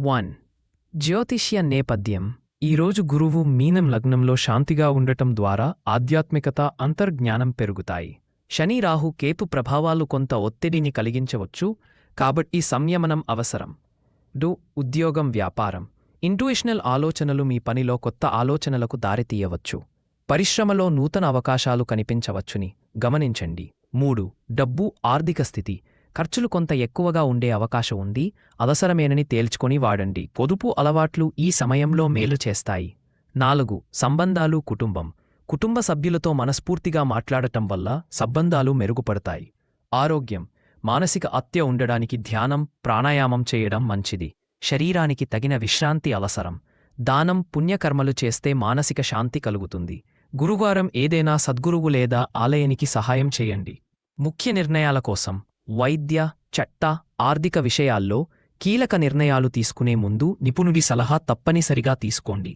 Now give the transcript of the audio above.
One. జ్యోతిష్య నేపథ్యం. ఈరోజు గురువు మీనం లగ్నంలో శాంతిగా ఉండటం ద్వారా ఆధ్యాత్మికత అంతర్జ్ఞానం పెరుగుతాయి. శని రాహు కేతు ప్రభావాలు కొంత ఒత్తిడిని కలిగించవచ్చు కాబట్టి సంయమనం అవసరం. డు. ఉద్యోగం వ్యాపారం. ఇంట్యూషనల్ ఆలోచనలు మీ పనిలో కొత్త ఆలోచనలకు దారితీయవచ్చు. పరిశ్రమలో నూతన అవకాశాలు కనిపించవచ్చుని గమనించండి. మూడు. డబ్బు ఆర్థిక స్థితి. ఖర్చులు కొంత ఎక్కువగా ఉండే అవకాశం ఉంది అవసరమేనని తేల్చుకొని వాడండి. పొదుపు అలవాట్లు ఈ సమయంలో మేలు చేస్తాయి. నాలుగు సంబంధాలు కుటుంబం. కుటుంబ సభ్యులతో మనస్ఫూర్తిగా మాట్లాడటం వల్ల సంబంధాలు మెరుగుపడతాయి. ఆరోగ్యం. మానసిక హత్య ఉండడానికి ధ్యానం ప్రాణాయామం చేయడం మంచిది. శరీరానికి తగిన విశ్రాంతి అవసరం. దానం పుణ్యకర్మలు చేస్తే మానసిక శాంతి కలుగుతుంది. గురువారం ఏదైనా సద్గురువు లేదా ఆలయానికి సహాయం చేయండి. ముఖ్య నిర్ణయాల కోసం వైద్య చట్ట ఆర్థిక విషయాల్లో కీలక నిర్ణయాలు తీసుకునే ముందు నిపుణుడి సలహా తప్పనిసరిగా తీసుకోండి.